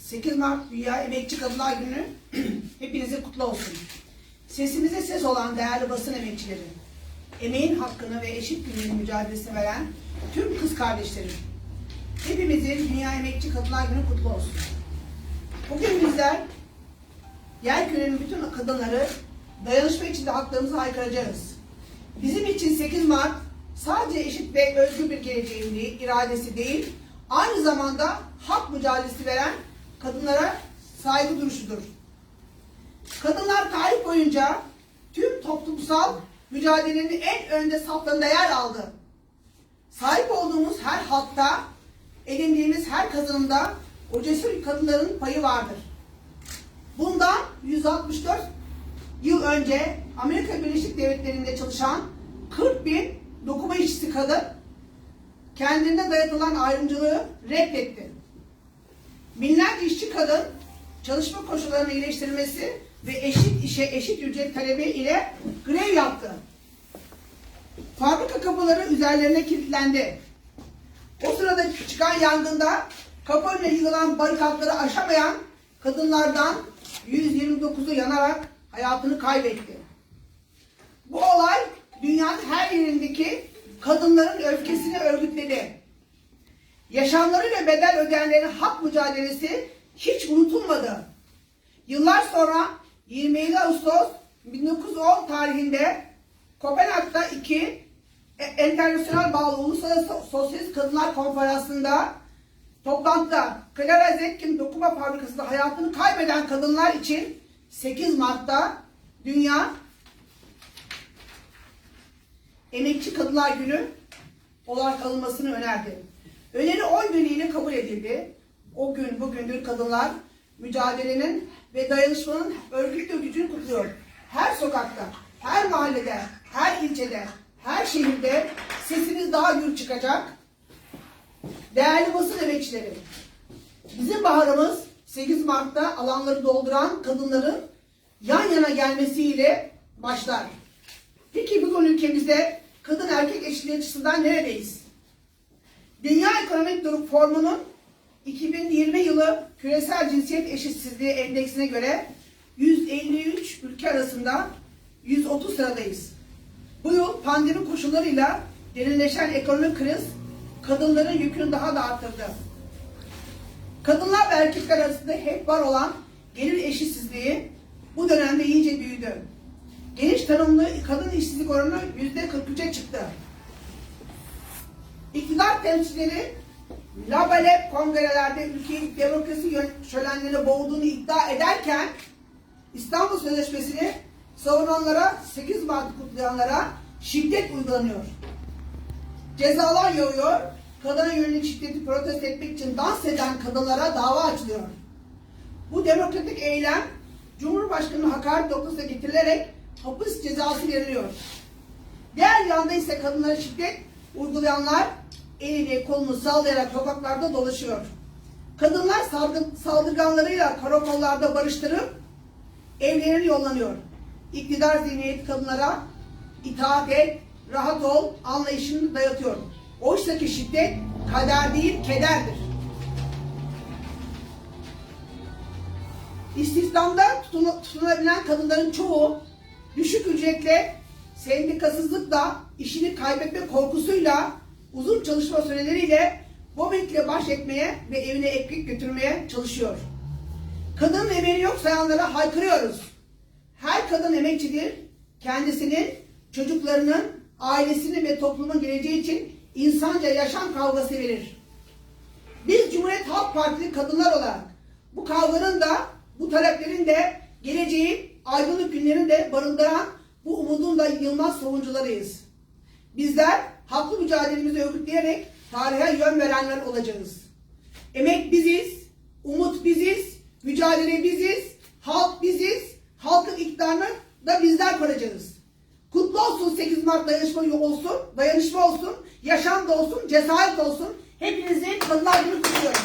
8 Mart Dünya Emekçi Kadınlar Günü hepinize kutlu olsun. Sesimize ses olan değerli basın emekçileri, emeğin hakkını ve eşit günün mücadelesini veren tüm kız kardeşlerim, hepimizin Dünya Emekçi Kadınlar Günü kutlu olsun. Bugün bizler Yerküre'nin bütün kadınları dayanışma içinde haklarımızı haykıracağız. Bizim için 8 Mart sadece eşit ve özgür bir geleceğin iradesi değil, aynı zamanda hak mücadelesi veren kadınlara saygı duruşudur. Kadınlar tarih boyunca tüm toplumsal mücadelenin en önde saflarında yer aldı. Sahip olduğumuz her halkta, edindiğimiz her kazanımda o cesur kadınların payı vardır. Bundan 164 yıl önce Amerika Birleşik Devletleri'nde çalışan 40 bin dokuma işçisi kadın kendine dayatılan ayrımcılığı reddetti. Binlerce işçi kadın çalışma koşullarının iyileştirilmesi ve eşit işe eşit ücret talebi ile grev yaptı. Fabrika kapıları üzerlerine kilitlendi. O sırada çıkan yangında kapı önüne yığılan barikatları aşamayan kadınlardan 129'u yanarak hayatını kaybetti. Bu olay dünyanın her yerindeki kadınların öfkesini örgütledi. Yaşamlarıyla bedel ödeyenlerin hak mücadelesi hiç unutulmadı. Yıllar sonra 27 Ağustos 1910 tarihinde Kopenhag'da iki e- internasyonel bağlı Uluslararası Sosyalist Kadınlar Konferansı'nda toplantıda Clara Zetkin Dokuma Fabrikası'nda hayatını kaybeden kadınlar için 8 Mart'ta Dünya Emekçi Kadınlar Günü olarak alınmasını önerdi. Öneri oy birliğiyle kabul edildi. O gün bugündür kadınlar mücadelenin ve dayanışmanın örgütlü gücünü kutluyor. Her sokakta, her mahallede, her ilçede, her şehirde sesimiz daha gür çıkacak. Değerli basın emekçileri, bizim baharımız 8 Mart'ta alanları dolduran kadınların yan yana gelmesiyle başlar. Peki bugün ülkemizde kadın erkek eşitliği açısından neredeyiz? Dünya Ekonomik Durum Formu'nun 2020 yılı küresel cinsiyet eşitsizliği endeksine göre 153 ülke arasında 130 sıradayız. Bu yıl pandemi koşullarıyla derinleşen ekonomik kriz kadınların yükünü daha da arttırdı. Kadınlar ve erkekler arasında hep var olan gelir eşitsizliği bu dönemde iyice büyüdü. Geniş tanımlı kadın işsizlik oranı yüzde 43'e çıktı. İktidar temsilcileri Labalep kongrelerde ülkeyi demokrasi şölenlerine boğduğunu iddia ederken İstanbul Sözleşmesi'ni savunanlara 8 Mart kutlayanlara şiddet uygulanıyor. Cezalar yağıyor, kadına yönelik şiddeti protesto etmek için dans eden kadınlara dava açılıyor. Bu demokratik eylem Cumhurbaşkanı'nın hakaret noktasına getirilerek hapis cezası veriliyor. Diğer yanda ise kadınlara şiddet uygulayanlar elini kolunu sallayarak sokaklarda dolaşıyor. Kadınlar saldır- saldırganlarıyla karakollarda barıştırıp evlerine yollanıyor. İktidar zihniyeti kadınlara itaat et, rahat ol anlayışını dayatıyor. Oysa ki şiddet kader değil kederdir. İstihdamda tutunabilen kadınların çoğu düşük ücretle, sendikasızlıkla, işini kaybetme korkusuyla, uzun çalışma süreleriyle mobbingle baş etmeye ve evine ekmek götürmeye çalışıyor. Kadının emeği yok sayanlara haykırıyoruz. Her kadın emekçidir. Kendisinin, çocuklarının, ailesinin ve toplumun geleceği için insanca yaşam kavgası verir. Biz Cumhuriyet Halk Partili kadınlar olarak bu kavganın da bu taleplerin de geleceğin aydınlık günlerini de barındıran bu umudun da yılmaz savunucularıyız. Bizler haklı mücadelemizi örgütleyerek tarihe yön verenler olacağız. Emek biziz, umut biziz, mücadele biziz, halk biziz, halkın iktidarını da bizler kuracağız. Kutlu olsun 8 Mart dayanışma olsun, dayanışma olsun, yaşam da olsun, cesaret olsun. Hepinizin Kadınlar Günü kutluyorum.